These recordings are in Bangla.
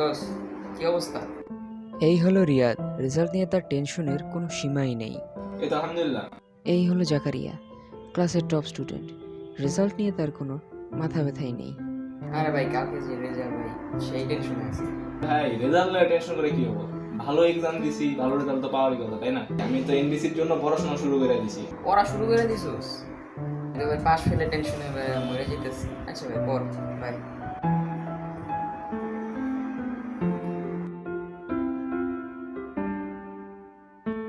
দোষ কি অবস্থা? এই হলো রিয়াদ। রেজাল্ট নিয়ে তার টেনশনের কোনো সীমাই নেই। এই তো আলহামদুলিল্লাহ। এই হলো জাকারিয়া ক্লাসের টপ স্টুডেন্ট। রেজাল্ট নিয়ে তার কোনো মাথা ব্যথাই নেই। আরে ভাই কালকে যে রেজাল্ট ভাই সেই টেনশনে আছে। ভাই রেজাল্ট নিয়ে টেনশন করে কি হব? ভালো এক্সাম দিছি ভালো রেজাল্ট তো পাওয়ারই কথা তাই না? আমি তো এনডিসির জন্য পড়াশোনা শুরু করে দিছি। পড়া শুরু করে দিছোস? ভাই পাশ ফেলে টেনশনে মরে যেতেছি। আচ্ছা ভাই পড় ভাই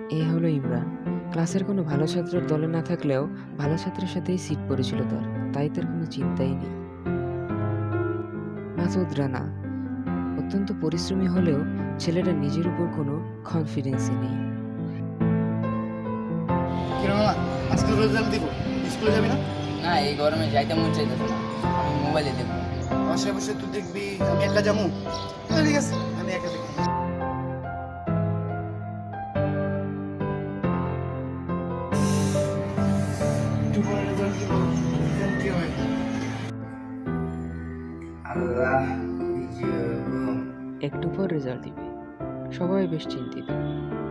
এই হলো ইমরান। ক্লাসের কোনো ভালো ছাত্রের দলে না থাকলেও ভালো ছাত্রের সাথেই সিট পড়েছিল তার তাই তার কোনো চিন্তাই নেই। মাসুদ রানা অত্যন্ত পরিশ্রমী হলেও ছেলেটা নিজের উপর কোনো কনফিডেন্সই নেই। কিরম আজকে রেজাল্ট দিব? স্কুলে যাবি না? না এই গরমে যাইতে মন চাইতেছে না। আমি মোবাইলে দেখব। বসে বসে তুই দেখবি আমি একা যাব? হ্যাঁ, ঠিক আছে আমি একা দেখি আল্লাহ একটু পর রেজাল্ট দিবে। সবাই বেশ চিন্তিত।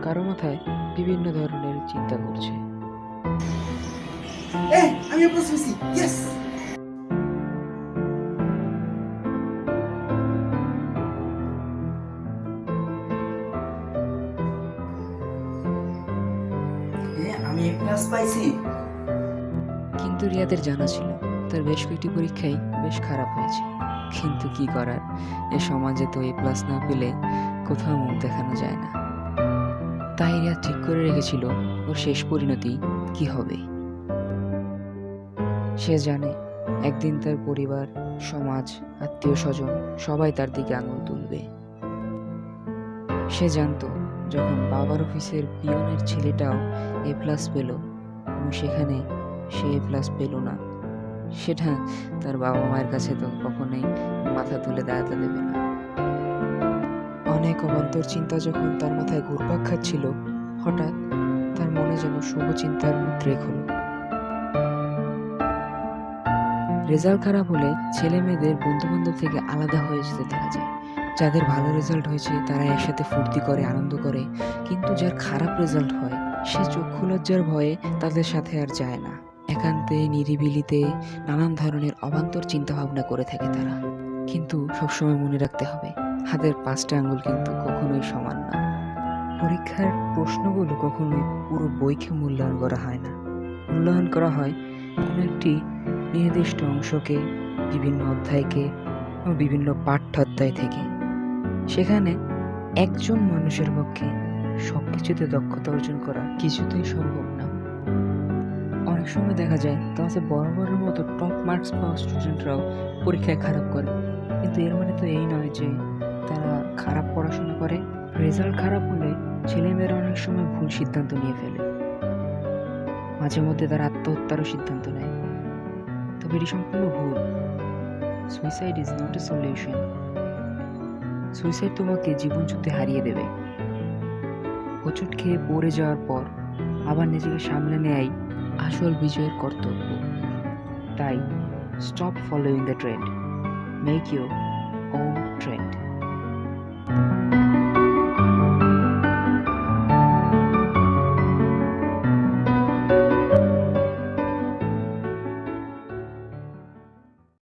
কারও মাথায় বিভিন্ন ধরনের চিন্তা করছে। আমি ইয়েস আমি ক্লাস পাইছি। কিন্তু রিয়াদের জানা ছিল তার বেশ কয়েকটি পরীক্ষাই বেশ খারাপ হয়েছে। কিন্তু কি করার? এ সমাজে তো এ প্লাস না পেলে কোথাও মুখ দেখানো যায় না। তাই রিয়াদ ঠিক করে রেখেছিল ওর শেষ পরিণতি কি হবে? সে জানে একদিন তার পরিবার, সমাজ আত্মীয় স্বজন সবাই তার দিকে আঙুল তুলবে। সে জানতো যখন বাবার অফিসের পিয়নের ছেলেটাও এ প্লাস পেল, এবং সেখানে সে এ প্লাস পেল না। সেটা তার বাবা মায়ের কাছে তো কখনোই মাথা তুলে দাঁড়াতে দেবে না। অনেক অবান্তর চিন্তা যখন তার মাথায় ঘুরপাক খাচ্ছিল, হঠাৎ তার মনে যেন শুভ চিন্তার উদ্রেক হলো। রেজাল্ট খারাপ হলে ছেলে মেয়েদের বন্ধু বান্ধব থেকে আলাদা হয়ে যেতে দেখা যায়। যাদের ভালো রেজাল্ট হয়েছে তারা একসাথে ফুর্তি করে, আনন্দ করে, কিন্তু যার খারাপ রেজাল্ট হয়, সে চক্ষু লজ্জার ভয়ে তাদের সাথে আর যায় না। একান্তে, নিরিবিলিতে নানান ধরনের অবান্তর চিন্তা ভাবনা করে থাকে তারা। কিন্তু সবসময় মনে রাখতে হবে, হাতের পাঁচটা আঙ্গুল কিন্তু কখনোই সমান না। পরীক্ষার প্রশ্নগুলো কখনোই পুরো বইকে মূল্যায়ন করা হয় না। মূল্যায়ন করা হয় কোনো একটি নির্দিষ্ট অংশকে, বিভিন্ন অধ্যায়কে বিভিন্ন পাঠ্যাধ্যায় থেকে। সেখানে একজন মানুষের পক্ষে সব কিছুতে দক্ষতা অর্জন করা কিছুতেই সম্ভব না। অনেক সময় দেখা যায়, ক্লাসে বড় মতো টপ মার্কস পাওয়া স্টুডেন্টরাও পরীক্ষায় খারাপ করে। কিন্তু এর মানে তো এই নয় যে, তারা খারাপ পড়াশোনা করে। রেজাল্ট খারাপ হলে ছেলেমেয়েরা অনেক সময় ভুল সিদ্ধান্ত নিয়ে ফেলে। মাঝে মধ্যে তারা আত্মহত্যারও সিদ্ধান্ত নেয়। তবে এটি সম্পূর্ণ ভুল। Suicide is not a solution suicide তোমাকে জীবন যুদ্ধে হারিয়ে দেবে। হোঁচট খেয়ে পড়ে যাওয়ার পর আবার নিজেকে সামলে নেয়াই আসল বিজয়ের কর্তব্য। তাই stop following the trend make your own trend